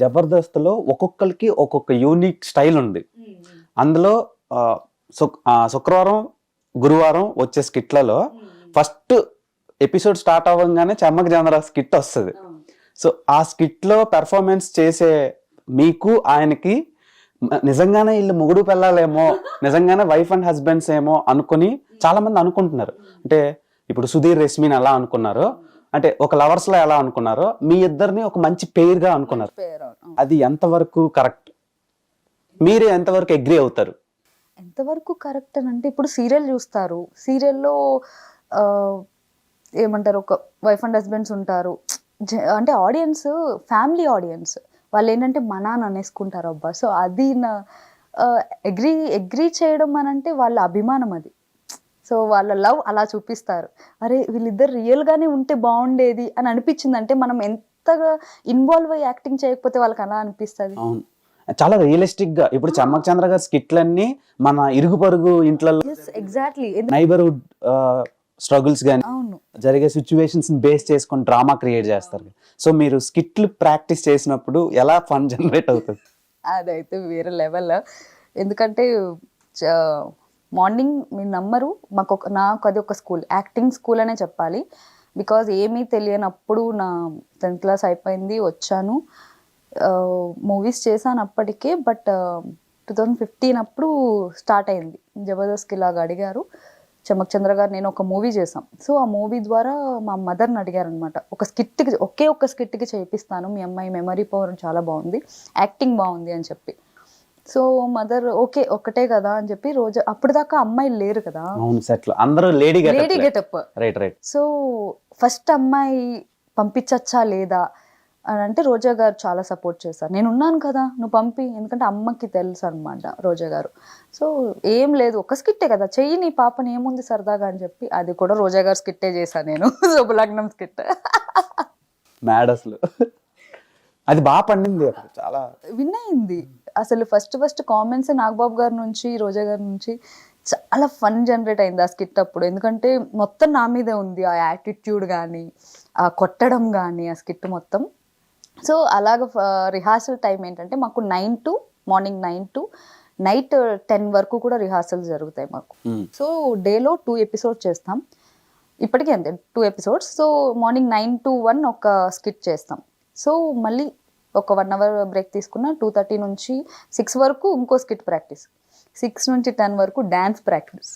జబర్దస్త్లో ఒక్కొక్కరికి ఒక్కొక్క యూనిక్ స్టైల్ ఉంది. అందులో శుక్రవారం గురువారం వచ్చే స్కిట్లలో ఫస్ట్ ఎపిసోడ్ స్టార్ట్ అవ్వగానే చెమ్మక చంద్ర స్కిట్ వస్తుంది. సో ఆ స్కిట్లో పెర్ఫార్మెన్స్ చేసే మీకు ఆయనకి నిజంగానే వీళ్ళు మొగుడు పిల్లలేమో నిజంగానే వైఫ్ అండ్ హస్బెండ్స్ ఏమో అనుకుని చాలా మంది అనుకుంటున్నారు. అంటే ఇప్పుడు సుధీర్ రెస్మిన్ ఎలా అనుకున్నారు. అంటే ఒక లవర్స్లో ఎలా అనుకున్నారో మీ ఇద్దరిని ఒక మంచి పేర్గా అనుకున్నారు. అది ఎంతవరకు కరెక్ట్ మీరు ఎంతవరకు అగ్రి అవుతారు? ఎంతవరకు కరెక్ట్ అని అంటే ఇప్పుడు సీరియల్ చూస్తారు. సీరియల్లో ఏమంటారు ఒక వైఫ్ అండ్ హస్బెండ్స్ ఉంటారు. అంటే ఆడియన్స్ ఫ్యామిలీ ఆడియన్స్ వాళ్ళు ఏంటంటే మన అని అనేసుకుంటారు అబ్బా. సో అది నా అగ్రి అగ్రి చేయడం అని అంటే వాళ్ళ అభిమానం అది. సో వాళ్ళ లవ్ అలా చూపిస్తారు. అరే వీళ్ళిద్దరు రియల్గానే ఉంటే బాగుండేది అని అనిపించింది అంటే మనం ఎంతగా ఇన్వాల్వ్ అయ్యి యాక్టింగ్ చేయకపోతే వాళ్ళకి అలా అనిపిస్తుంది? అవును. చాలా రియలిస్టిక్గా. ఇప్పుడు చమ్మక్ చంద్ర గారి స్కిట్లన్నీ మన ఇరుగు పరుగు ఇంట్లో ఎగ్జాక్ట్లీ నైబర్హుడ్ స్ట్రగుల్స్ కానీ అవును. జరిగే సిచ్యువేషన్స్ బేస్ చేసుకొని డ్రామా క్రియేట్ చేస్తారు. సో మీరు స్కిట్లు ప్రాక్టీస్ చేసినప్పుడు ఎలా ఫన్ జనరేట్ అవుతుంది? అదైతే వేరే లెవెల్ ఎందుకంటే మార్నింగ్ మీరు నమ్మరు మాకు ఒక నాకు అది ఒక స్కూల్ యాక్టింగ్ స్కూల్ అనే చెప్పాలి. బికాజ్ ఏమీ తెలియనప్పుడు నా టెన్త్ క్లాస్ అయిపోయింది వచ్చాను. మూవీస్ చేశాను అప్పటికే బట్ టూ థౌజండ్ ఫిఫ్టీన్ అప్పుడు స్టార్ట్ అయింది. జబర్దస్త్కి ఇలాగ అడిగారు. చమక్ చంద్ర గారు నేను ఒక మూవీ చేశాం. సో ఆ మూవీ ద్వారా మా మదర్ని అడిగారు అనమాట ఒక స్కిట్కి ఒకే ఒక స్కిట్కి చేపిస్తాను మీ అమ్మాయి మెమరీ పవర్ చాలా బాగుంది. యాక్టింగ్ బాగుంది అని చెప్పి. సో మదర్ ఓకే ఒక్కటే కదా అని చెప్పి రోజు అప్పుడు దాకా అమ్మాయిలు లేరు కదా. అవును సెట్లు. అందరూ lady lady getup. Right right. So first అమ్మాయి పంపించచ్చా లేదా అని అంటే రోజా గారు చాలా సపోర్ట్ చేశారు. నేను ఉన్నాను కదా నువ్వు పంపి ఎందుకంటే అమ్మకి తెలుసు అనమాట రోజా గారు. సో ఏం లేదు ఒక స్కిట్టే కదా. చెయ్యి నీ పాపని ఏముంది సరదాగా అని చెప్పి అది కూడా రోజా గారు స్కిట్టే చేశాను నేను. శుభలగ్నం స్కిట్. మ్యాడ్ అసలు. అది బాగా పండింది చాలా. విన్ అయింది. అసలు ఫస్ట్ ఫస్ట్ కామెంట్స్ నాగబాబు గారి నుంచి రోజా గారి నుంచి చాలా ఫన్ జనరేట్ అయింది ఆ స్కిట్ అప్పుడు. ఎందుకంటే మొత్తం నా మీదే ఉంది ఆ యాటిట్యూడ్ కానీ ఆ కొట్టడం కానీ ఆ స్కిట్ మొత్తం. సో అలాగ రిహార్సల్ టైం ఏంటంటే మాకు nine to morning nine to night ten వరకు కూడా రిహార్సల్స్ జరుగుతాయి మాకు. సో డేలో టూ ఎపిసోడ్స్ చేస్తాం. ఇప్పటికీ అంతే two episodes so morning nine to one ఒక స్కిట్ చేస్తాం. సో మళ్ళీ ఒక వన్ అవర్ బ్రేక్ తీసుకున్న టూ థర్టీ నుంచి సిక్స్ వరకు ఇంకో స్కిట్ ప్రాక్టీస్. సిక్స్ నుంచి టెన్ వరకు డ్యాన్స్ ప్రాక్టీస్.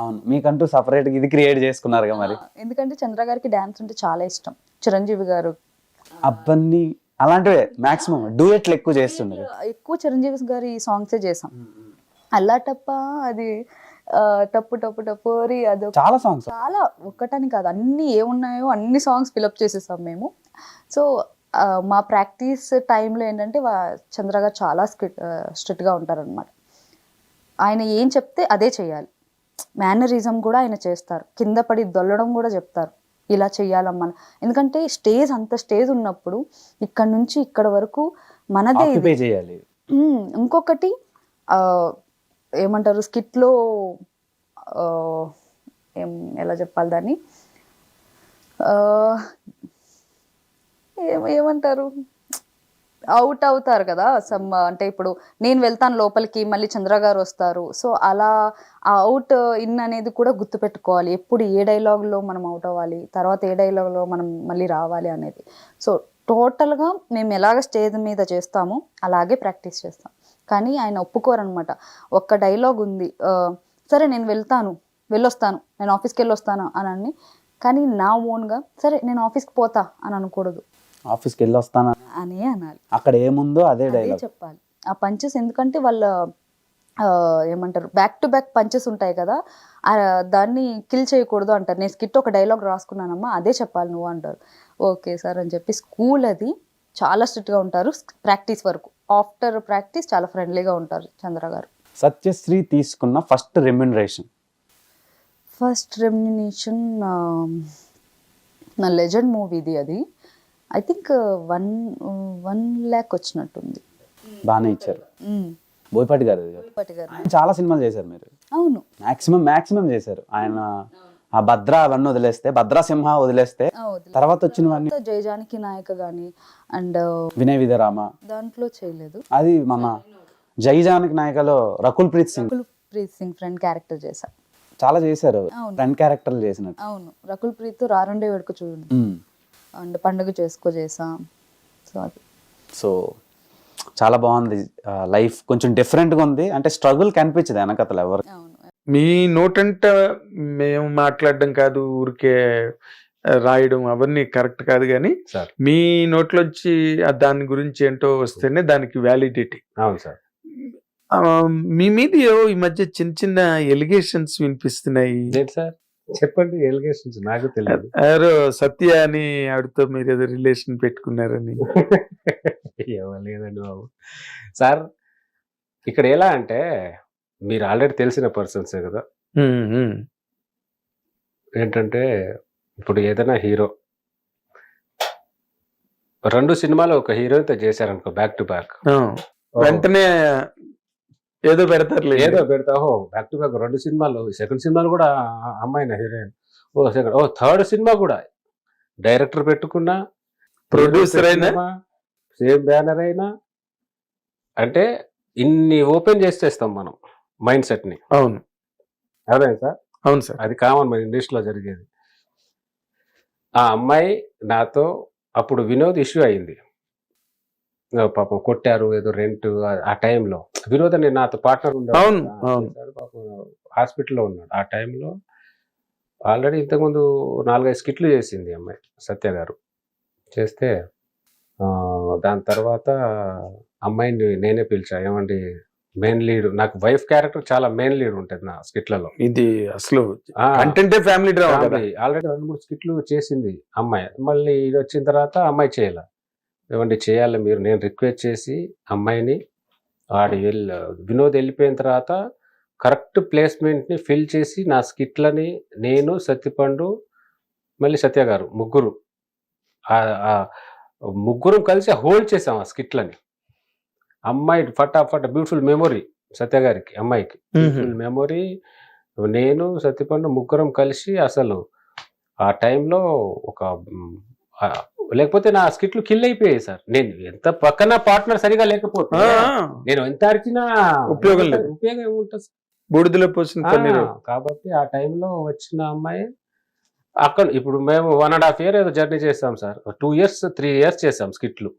అవును మీకంటూ సపరేట్ ఇది క్రియేట్ చేసుకున్నారుగా మరి. ఎందుకంటే చంద్ర గారికి డ్యాన్స్ అంటే చాలా ఇష్టం. చిరంజీవి గారు. అబ్బన్ని అలాంటివే మాక్సిమం డూయెట్లు ఎక్కువ చేస్తుండే ఎక్కువ చిరంజీవి గారి సాంగ్సే చేసాం. అల్లా టప్ప అది టప్పు టప్పు టపోరి అది చాలా సాంగ్స్ చాలా ఒక్కటని కాదు అన్ని ఏమున్నాయో అన్ని సాంగ్స్ ఫిలప్ చేసేసాం మేము. సో మా ప్రాక్టీస్ టైంలో ఏంటంటే చంద్ర గారు చాలా స్ట్రిక్ట్ స్ట్రిక్ట్గా ఉంటారనమాట ఆయన ఏం చెప్తే అదే చేయాలి. మేనరిజం కూడా ఆయన చేస్తారు. కింద పడి దొల్లడం కూడా చెప్తారు. ఇలా చెయ్యాలమ్మా ఎందుకంటే స్టేజ్ అంత స్టేజ్ ఉన్నప్పుడు ఇక్కడ నుంచి ఇక్కడ వరకు మనదే చేయాలి. ఇంకొకటి ఆ, ఏమంటారు స్కిట్లో ఏం ఎలా చెప్పాలి దాన్ని? ఏమంటారు? అవుట్ అవుతారు కదా సమ్ అంటే ఇప్పుడు నేను వెళ్తాను లోపలికి మళ్ళీ చంద్ర గారు వస్తారు. సో అలా ఆ అవుట్ ఇన్ అనేది కూడా గుర్తుపెట్టుకోవాలి. ఎప్పుడు ఏ డైలాగ్లో మనం అవుట్ అవ్వాలి తర్వాత ఏ డైలాగ్లో మనం మళ్ళీ రావాలి అనేది. సో టోటల్గా మేము ఎలాగ స్టేజ్ మీద చేస్తామో అలాగే ప్రాక్టీస్ చేస్తాం. కానీ ఆయన ఒప్పుకోరనమాట. ఒక్క డైలాగ్ ఉంది సరే నేను వెళ్తాను వెళ్ళొస్తాను నేను ఆఫీస్కి వెళ్ళొస్తాను అని అని కానీ నా ఓన్గా సరే నేను ఆఫీస్కి పోతా అని అనకూడదు. ఆఫీస్కి వెళ్ళి వస్తాను అనే అనాలి. అక్కడ ఏముందో అదే డైలాగ్ చెప్పాలి. ఆ పంచెస్ ఎందుకంటే వాళ్ళ ఏమంటారు బ్యాక్ టు బ్యాక్ పంచెస్ ఉంటాయి కదా దాన్ని కిల్ చేయకూడదు అంటారు. నేను స్కిట్ ఒక డైలాగ్ రాసుకున్నానమ్మా అదే చెప్పాలి నువ్వు అంటారు. ఓకే సార్ అని చెప్పి స్కూల్ అది చాలా స్ట్రిక్ట్గా ఉంటారు ప్రాక్టీస్ వరకు. ఆఫ్టర్ ప్రాక్టీస్ చాలా ఫ్రెండ్లీగా ఉంటారు చంద్ర గారు. సత్యశ్రీ తీసుకున్న ఫస్ట్ రెమ్యునరేషన్ ఫస్ట్ రెమ్యునేషన్ నా లెజెండ్ మూవీది అది. I think one one lakh వచ్చినట్టుంది. బాగానే ఇచ్చారు. బోయపాటి గారు ఆయన చాలా సినిమాలు చేశారు మీరు. అవును. మాక్సిమం మాక్సిమం చేశారు. ఆయన ఆ భద్ర అవన్నీ వదిలేస్తే భద్రా సింహ వదిలేస్తే. తర్వాత వచ్చినవన్నీ జయజానకి నాయక గాని అండ్ వినయ్ విధరామ. దాంట్లో చేయలేదు. అది మన జైజానకి నాయకలో రకుల్ ప్రీత్ సింగ్. రకుల్ ప్రీత్ సింగ్ ఫ్రెండ్ క్యారెక్టర్ చేశా చాలా చేశారు. ఫ్రెండ్ క్యారెక్టర్లు చేసినట్టు. అవును. రకుల్ ప్రీత్ రారుండే వేడుక చూడండి. అండ్ పండుగ చేసుకో చేసా. సో అది. సో చాలా బాగుంది. లైఫ్ కొంచెం different గా ఉంది. అంటే స్ట్రగుల్ కనిపించదు వెనకతలు ఎవరు. మీ నోటంట మేము మాట్లాడడం కాదు ఊరికే రాయడం అవన్నీ కరెక్ట్ కాదు కానీ సార్. మీ నోట్లోంచి దాని గురించి ఏంటో వస్తేనే దానికి వ్యాలిడిటీ. అవును సార్. మీ మీద ఈ మధ్య చిన్న చిన్న ఎలిగేషన్స్ వినిపిస్తున్నాయి. సార్? చెప్పండి ఎలిగేషన్స్ నాకు తెలియదు ఎవరో సత్య అని ఆవిడతో మీరు ఏదో రిలేషన్ పెట్టుకున్నారని. ఏమో లేదండి బాబు. సార్ ఇక్కడ ఎలా అంటే మీరు ఆల్రెడీ తెలిసిన పర్సన్సే కదా. ఏంటంటే ఇప్పుడు ఏదైనా హీరో రెండు సినిమాలు ఒక హీరోయిన్తో చేశారనుకో బ్యాక్ టు బ్యాక్ వెంటనే ఏదో పెడతారులే ఏదో పెడతా. ఓ బ్యాక్ టు బ్యాక్ రెండు సినిమాలు. సెకండ్ సినిమాలు కూడా అమ్మాయిన హీరోయిన్. ఓ సెకండ్ ఓ థర్డ్ సినిమా కూడా. డైరెక్టర్ పెట్టుకున్నా Producer అయినా? సేమ్ బ్యానర్ అయినా. అంటే ఇన్ని ఓపెన్ చేసేస్తాం మనం మైండ్ సెట్ని. అవును. అదే సార్? అవును సార్. అది కామన్ మన ఇండస్ట్రీలో జరిగేది. ఆ అమ్మాయి నాతో అప్పుడు వినోద్ ఇష్యూ అయింది. పాపం కొట్టారు ఏదో రెంట్ ఆ టైంలో వినోద్ అని నాతో పార్ట్నర్ అవును. పాపం హాస్పిటల్లో ఉన్నాడు. ఆ టైంలో ఆల్రెడీ ఇంతకుముందు నాలుగైదు స్కిట్లు చేసింది అమ్మాయి సత్య గారు. చేస్తే దాని తర్వాత అమ్మాయిని నేనే పిలిచా. ఏమండి మెయిన్ లీడ్ నాకు వైఫ్ క్యారెక్టర్ చాలా మెయిన్ లీడ్ ఉంటుంది నా స్కిట్లలో. ఇది అసలు కంటెంటే ఫ్యామిలీ ఆల్రెడీ రెండు మూడు స్కిట్లు చేసింది అమ్మాయి. మళ్ళీ ఇది వచ్చిన తర్వాత అమ్మాయి చేయాల. ఏమండి చేయాలి. మీరు నేను రిక్వెస్ట్ చేసి అమ్మాయిని ఆడి వెళ్ళి వినోద్ వెళ్ళిపోయిన తర్వాత కరెక్ట్ ప్లేస్మెంట్ని ఫిల్ చేసి నా స్కిట్లని నేను సత్యపండు మళ్ళీ సత్య గారు ముగ్గురు. ముగ్గురం కలిసి హోల్డ్ చేసాం ఆ స్కిట్లని. అమ్మాయి ఫటాఫట్ బ్యూటిఫుల్ మెమొరీ సత్య గారికి అమ్మాయికి. మ్మ్. మెమొరీ. నేను సత్యపండు ముగ్గురం కలిసి అసలు ఆ టైంలో ఒక లేకపోతే నా స్కిట్లు కిల్ అయిపోయాయి సార్. నేను ఎంత పక్కన పార్ట్నర్ సరిగా లేకపోతే ఆ, నేను ఎంత అరిచినా ఉపయోగం లేదు. ఉపయోగం ఏముంటుంది సార్? బూడిదలో పోసిన కాబట్టి ఆ టైంలో వచ్చిన అమ్మాయి అక్కడ ఇప్పుడు మేము వన్ అండ్ హాఫ్ ఇయర్ ఏదో జర్నీ చేస్తాం sir. Two years three years చేసాం స్కిట్లు.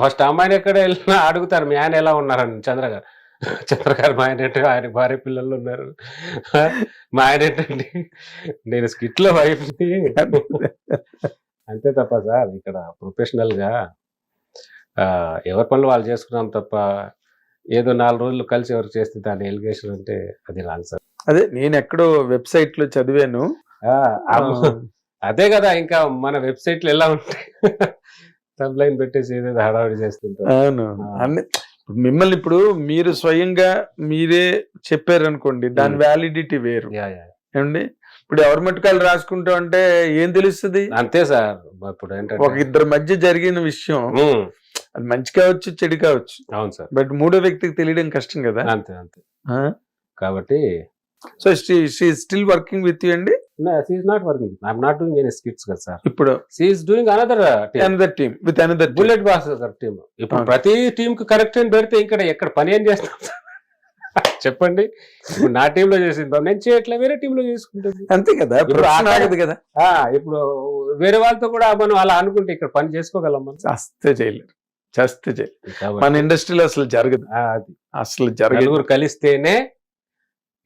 ఫస్ట్ అమ్మాయిని ఎక్కడ వెళ్ళినా అడుగుతారు మీ ఆయన ఎలా ఉన్నారని చంద్ర గారు. చంద్ర గారు మా ఆయన ఆయన భార్య పిల్లలు ఉన్నారు. మా ఆయన ఏంటండి నేను స్కిట్లో వైఫ్ అంతే తప్ప సార్ ఇక్కడ ప్రొఫెషనల్గా ఆ, ఎవరి పనులు వాళ్ళు చేసుకున్నాం తప్ప ఏదో నాలుగు రోజులు కలిసి ఎవరు చేస్తే దాని ఎలిగేషన్ అంటే అది రాంగ్ సార్. అదే నేను ఎక్కడో వెబ్సైట్లో చదివాను అదే కదా ఇంకా మన వెబ్సైట్లు ఎలా ఉంటాయి? సబ్ లైన్ పెట్టేసి ఏదేదో హడావిడి చేస్తుంటారు. అవును. మిమ్మల్ని ఇప్పుడు మీరు స్వయంగా మీరే చెప్పారు అనుకోండి దాని. వ్యాలిడిటీ వేరు. ఏమండి? ఇప్పుడు ఎవరి మట్టుకాలు రాసుకుంటా అంటే ఏం తెలుస్తుంది? అంతే సార్. ఇప్పుడు ఒక ఇద్దరి మధ్య జరిగిన విషయం. అది మంచి కావచ్చు చెడు కావచ్చు. అవును సార్. బట్ మూడో వ్యక్తికి తెలియడం కష్టం కదా. అంతే అంతే. కాబట్టి so still working with you అండి she's not working I'm not doing any skits కదా సార్ ఇప్పుడు she's doing another another team with another bullet boss team ఇప్పుడు. ప్రతి టీమ్కి కరెక్ట్ అని పెడితే ఇక్కడ ఎక్కడ పని ఏం చేస్తాం? సార్? చెప్పండి. ఇప్పుడు నా టీమ్లో చేసింది నేను చేయట్లే వేరే టీమ్లో చేసుకుంటుంది. అంతే కదా ఇప్పుడు ఆగదు కదా. ఆ, ఇప్పుడు వేరే వాళ్ళతో కూడా మనం అలా అనుకుంటే ఇక్కడ పని చేసుకోగలం మనం. చస్తే చేయలేరు. చస్తే చేయలేరు. మన ఇండస్ట్రీలో అసలు జరగదు. అది. అసలు జరగదు. కలిస్తేనే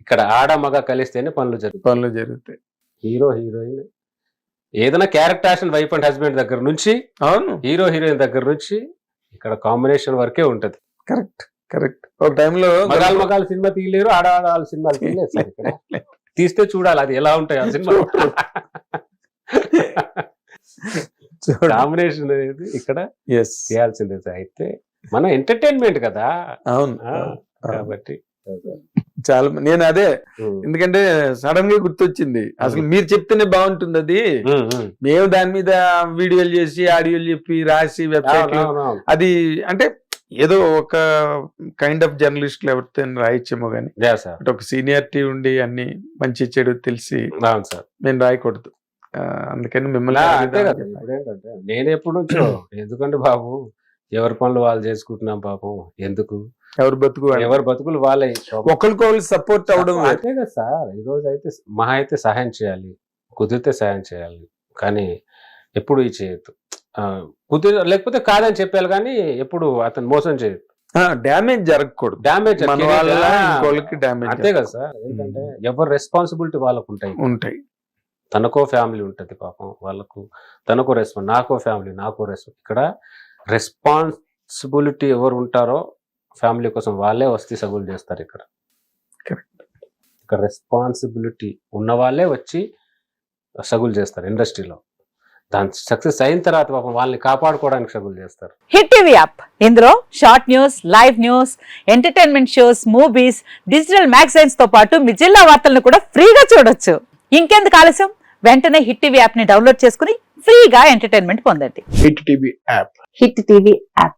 ఇక్కడ ఆడ మగ కలిస్తేనే పనులు జరుగుతాయి. పనులు జరుగుతాయి. Hero heroine. ఏదైనా క్యారెక్టర్ వైఫ్ అండ్ హస్బెండ్ దగ్గర నుంచి అవును. హీరో హీరోయిన్ దగ్గర నుంచి ఇక్కడ కాంబినేషన్ వరకే ఉంటది. Correct correct. ఒక టైంలో మగాళ్ళ మగాళ్ళ సినిమా తీయలేరు ఆడవాళ్ళ సినిమాలు తీయలేదు సార్ ఇక్కడ. తీస్తే చూడాలి అది ఎలా ఉంటాయి ఆ సినిమా. కాంబినేషన్ అనేది ఇక్కడ చేయాల్సిందే అయితే మనం ఎంటర్టైన్మెంట్ కదా. అవును. కాబట్టి చాలా నేను అదే. ఎందుకంటే సడన్గా గుర్తొచ్చింది. అసలు మీరు చెప్తేనే బాగుంటుంది అది. మేము దాని మీద వీడియోలు చేసి ఆడియోలు చెప్పి రాసి వెబ్సైట్. అది అంటే ఏదో ఒక కైండ్ ఆఫ్ జర్నలిస్టులు ఎవరితో రాయొచ్చేమో కానీ ఒక సీనియారిటీ ఉండి అన్ని మంచి చెడు తెలిసి మేము రాయకూడదు. అందుకని మిమ్మల్ని నేను ఎప్పుడు ఎందుకంటే బాబు ఎవరి పనులు వాళ్ళు చేసుకుంటున్నాం పాపం. ఎందుకు? ఎవరు బతుకు. ఎవరి బతుకులు వాళ్ళే ఒకరికొకరు సపోర్ట్ అవడం. అంతే కదా సార్. ఈ రోజు అయితే మహా అయితే సహాయం చేయాలి. కుదిరితే సహాయం చేయాలి. కానీ ఎప్పుడు ఇది చేయొద్దు. కుదిరి లేకపోతే కాదని చెప్పాలి కానీ ఎప్పుడు అతను మోసం చేయొద్దు. డ్యామేజ్ జరగకూడదు. డ్యామేజ్ డ్యామేజ్ అంతే కదా సార్. ఏంటంటే ఎవరి రెస్పాన్సిబిలిటీ వాళ్ళకు ఉంటాయి. ఉంటాయి. తనకో ఫ్యామిలీ ఉంటుంది పాపం. వాళ్ళకు తనకో రెస్పాన్స్ నాకో ఫ్యామిలీ నాకో రెస్పాన్స్ ఇక్కడ రెస్పాన్సిబిలిటీ ఎవరు ఉంటారో ఫ్యామిలీ కోసం వాళ్ళే వస్తీ సగులు చేస్తారు ఇక్కడ. ఇక్కడ రెస్పాన్సిబిలిటీ ఉన్న వాళ్ళే వచ్చి సగులు చేస్తారు ఇండస్ట్రీలో. దాని సక్సెస్ అయిన తర్వాత పాపం వాళ్ళని కాపాడుకోవడానికి సగులు చేస్తారు. హిట్ టీవీ యాప్ ఇందులో short news live news entertainment shows movies digital మ్యాగజైన్స్తో పాటు మీ జిల్లా వార్తలను కూడా ఫ్రీగా చూడొచ్చు. ఇంకెందుకు ఆలస్యం? వెంటనే హిట్ టీవీ యాప్ని డౌన్లోడ్ చేసుకుని ఫ్రీగా ఎంటర్టైన్మెంట్ పొందండి. Hit TV app hit TV app